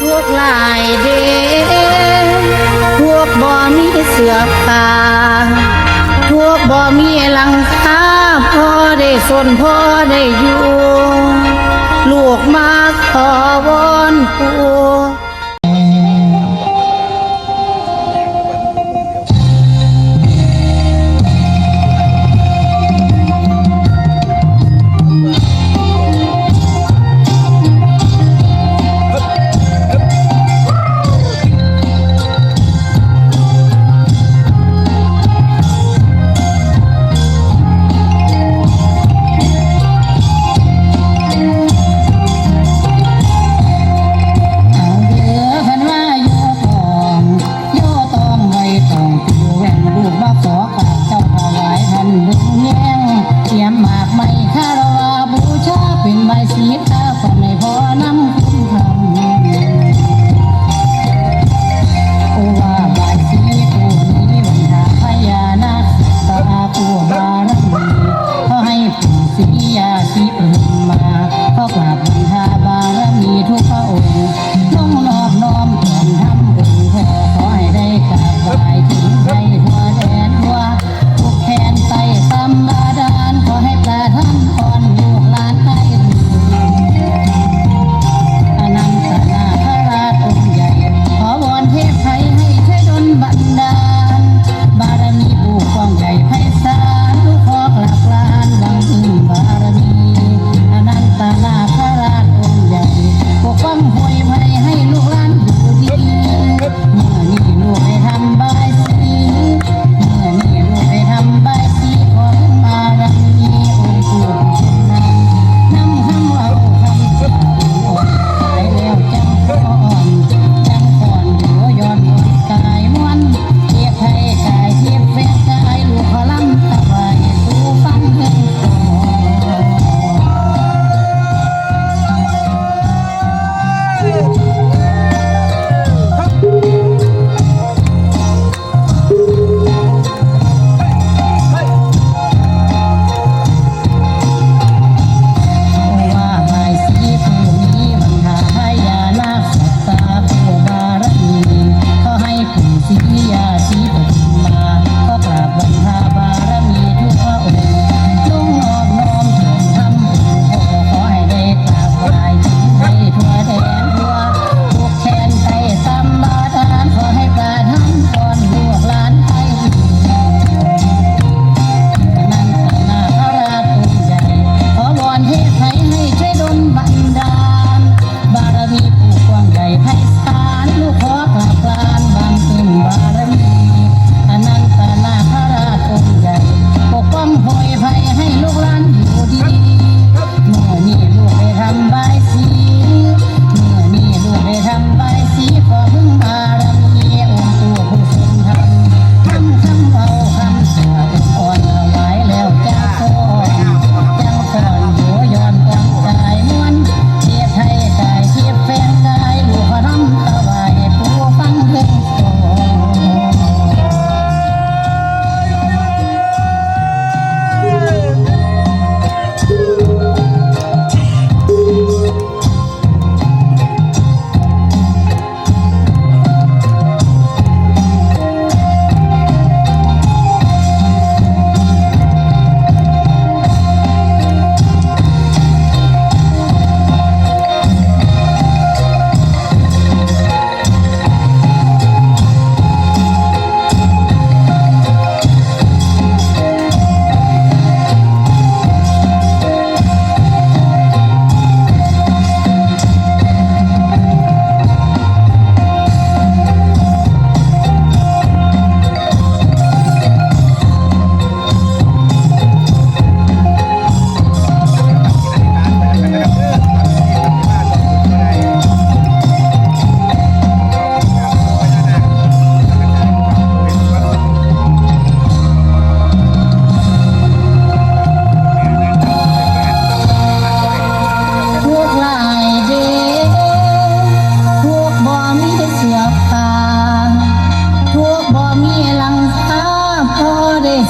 พวกหลายเด้พวกบ่มีเสือผ้าพวกบ่มีหลังคาพ่อได้สนพ่อได้อยู่ ลูกมาขอวอนปู่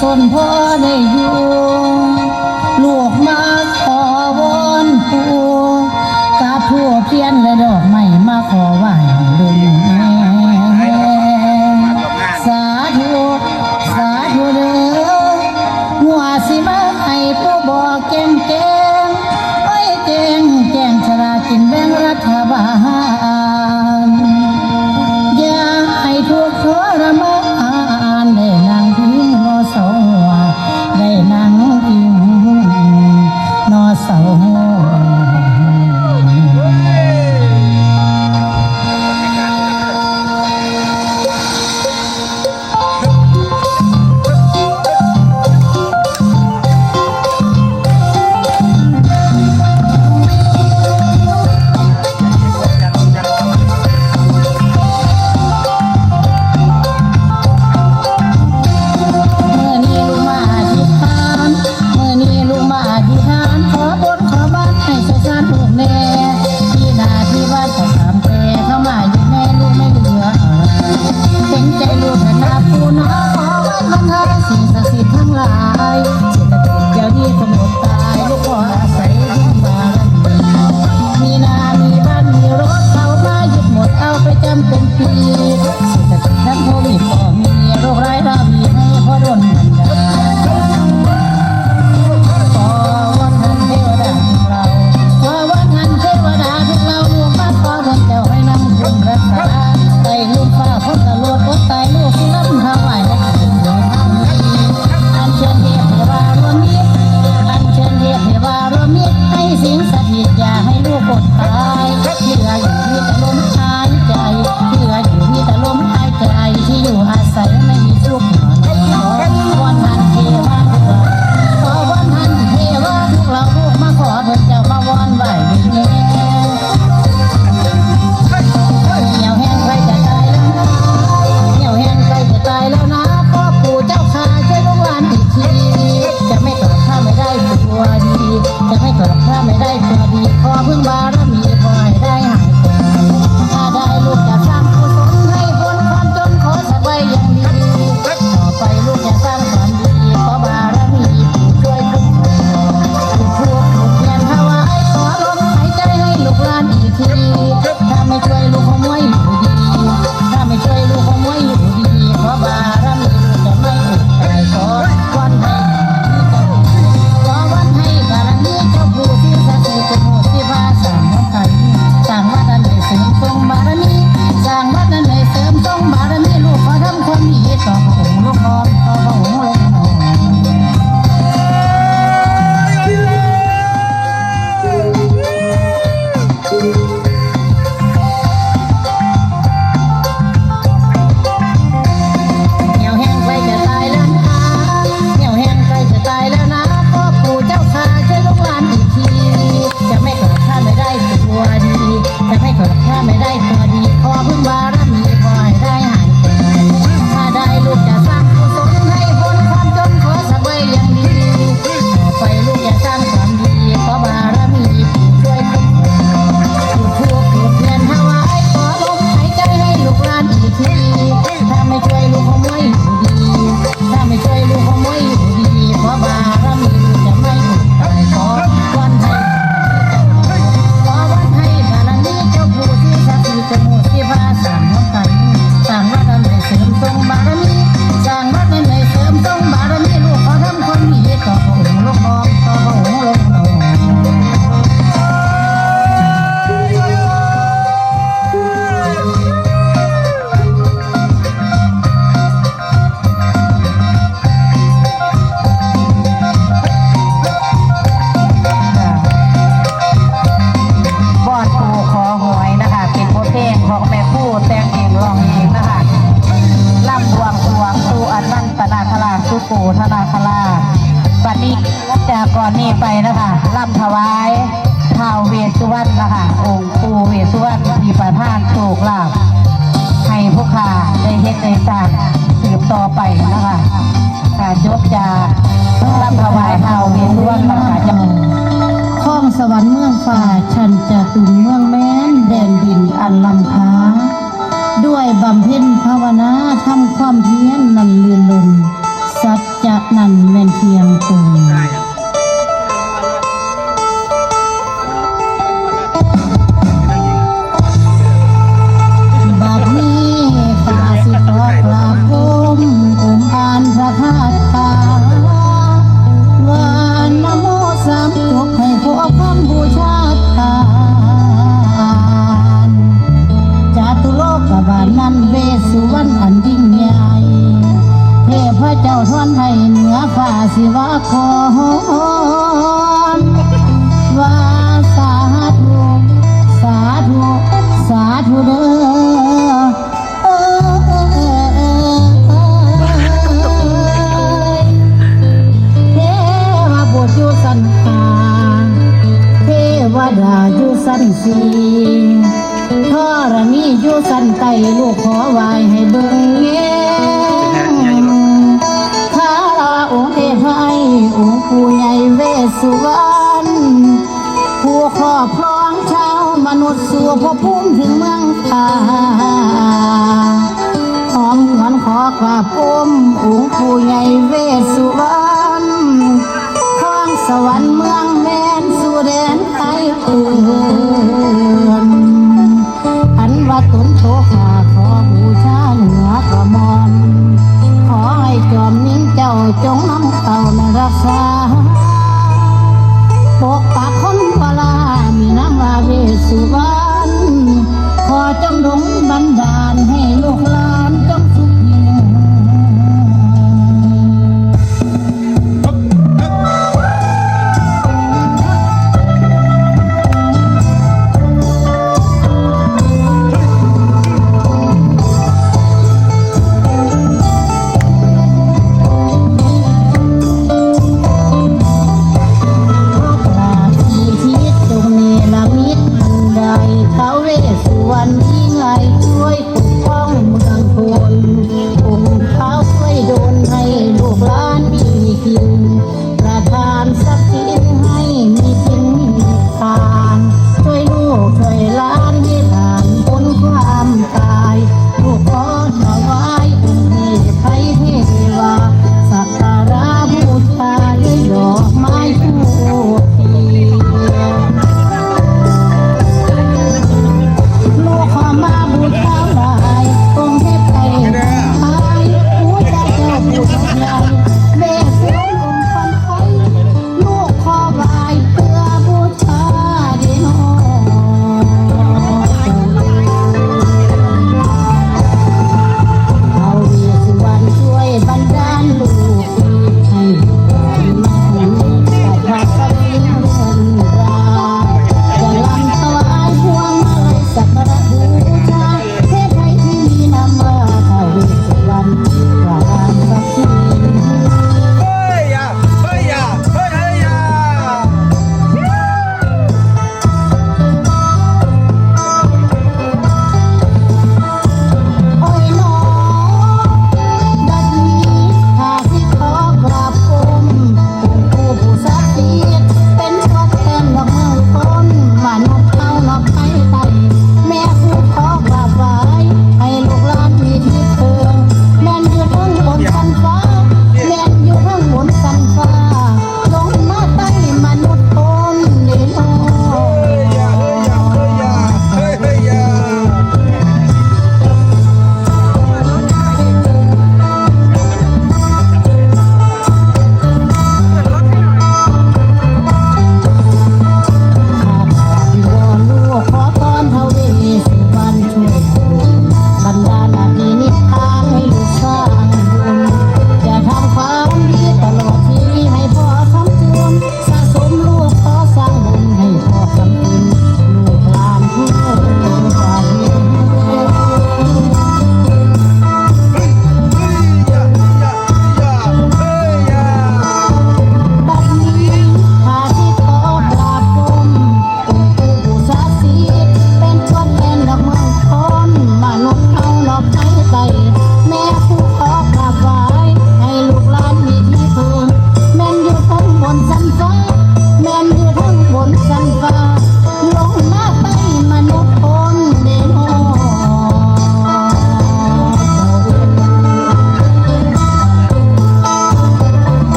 ส้นพ่อได้อยู่ ตุงเมืองแม้นแดนดินอันลำคาด้วยบำเพ็ญภาวนาทำความเพียรนั่น สันสีทรณีอยู่สันไตลูกขอไหวให้เบิ่งแยงข้าองค์เทพให้องค์ปู่ใหญ่เวสสุวรรณผู้ครอบครองชาวมนุษย์สู่พระภูมิถึงเมืองตาหอมหวนขอกราบอุ้มองค์ผู้ใหญ่เวสสุวรรณครองสวรรค์เมือง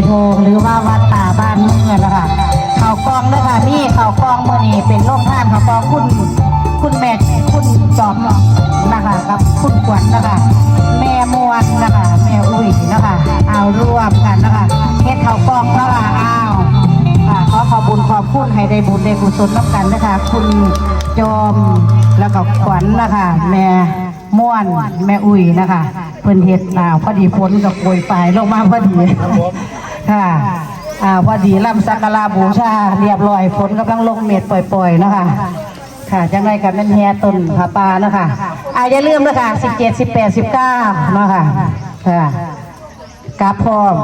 ดปูเทโทงหรือว่าวัดตาบ้านเมืองนะคะเขากองนะคะนี่เขากองมื่อนี้เป็นโรงท่านเขากองคุณคุณแม่คุณจอมนะคะกับคุณขวัญนะคะแม่มวนนะคะแม่อุ้ยนะคะเอาร่วมกันนะคะเฮ็ดเขากองนะคะอ้าวขอขอบบุญขอบคุณให้ได้บุญได้กุศลน้ำกันนะคะคุณจอมแล้วก็ขวัญนะคะแม่ม่วนแม่อุ้ยนะคะเพิ่นเฮ็ดหนาวพอดีฝนกับโปรยปลายลงมาพอดี ค่ะอ่าพอดีลำสักการะบูชาเรียบร้อยฝนกำลังลงเม็ดปล่อยๆนะคะค่ะจังไรกับแม่นแฮต้นผาปลานะคะอ่าอย่าลืมนะคะสิบเจ็ดสิบแปดสิบเก้าเนะคะค่ะกราบพร้อม